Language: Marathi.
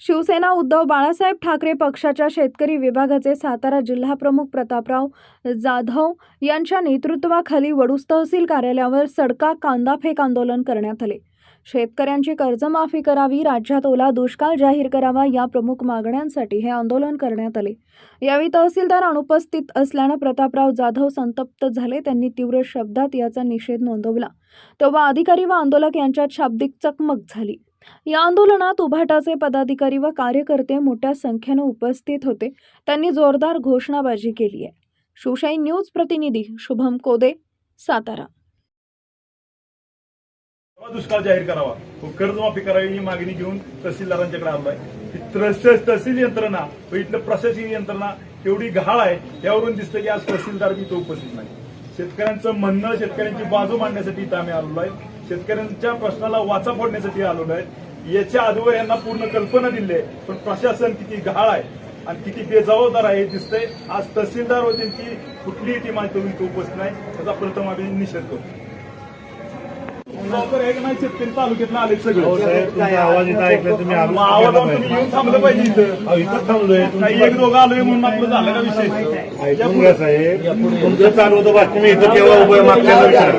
शिवसेना उद्धव बाळासाहेब ठाकरे पक्षाच्या शेतकरी विभागाचे सातारा जिल्हाप्रमुख प्रतापराव जाधव यांच्या नेतृत्वाखाली वडूस तहसील कार्यालयावर सडका कांदा फेक आंदोलन करण्यात आले. शेतकऱ्यांची कर्जमाफी करावी राज्यात ओला दुष्काळ जाहीर करावा या प्रमुख मागण्यांसाठी हे आंदोलन करण्यात आले. यावेळी तहसीलदार अनुपस्थित असल्यानं प्रतापराव जाधव संतप्त झाले त्यांनी तीव्र शब्दात याचा निषेध नोंदवला. तेव्हा अधिकारी व आंदोलक यांच्यात शाब्दिक चकमक झाली. या आंदोलनात उभाटाचे पदाधिकारी व कार्यकर्ते मोठ्या संख्येनं उपस्थित होते. त्यांनी जोरदार घोषणाबाजी केली आहे. शिवशाही न्यूज प्रतिनिधी शुभम कोदे सातारा. दुष्काळ जाहीर करावा? व कर्जमाफी करावी ही मागणी घेऊन तहसीलदारांच्याकडे आलो आहे तहसील यंत्रणा व इथलं प्रशासकीय यंत्रणा एवढी घाळ आहे यावरून दिसतं की आज तहसीलदार तिथं तो उपस्थित नाही शेतकऱ्यांचं म्हणणं शेतकऱ्यांची बाजू मांडण्यासाठी इथं आम्ही आलेलो आहे. शेतकऱ्यांच्या प्रश्नाला वाचा फोडण्यासाठी आलेलो आहे. याच्या अगोदर यांना पूर्ण कल्पना दिली आहे. पण प्रशासन किती गहाळ आहे आणि किती बेजबाबदार आहे हे दिसतंय. आज तहसीलदार होते की कुठलीही टीम आज तुम्ही उपस्थित नाही. त्याचा प्रथम आम्ही निषेध करतो. लवकर एक नाही? शेतकरी तालुक्यातलं आले सगळे. हो साहेब तुमचा आवाज इथं ऐकला तुम्ही मग आवाज तुम्ही येऊन थांबलं पाहिजे इथं. अहो, इथंच थांबलोय काही एक दोघं आलोय म्हणून आपलं झालं का विषय ऐकून घ्या साहेब. तुमचं चालू होतं बातमी मी इथं केव्हा उभं आहे मागच्या विचार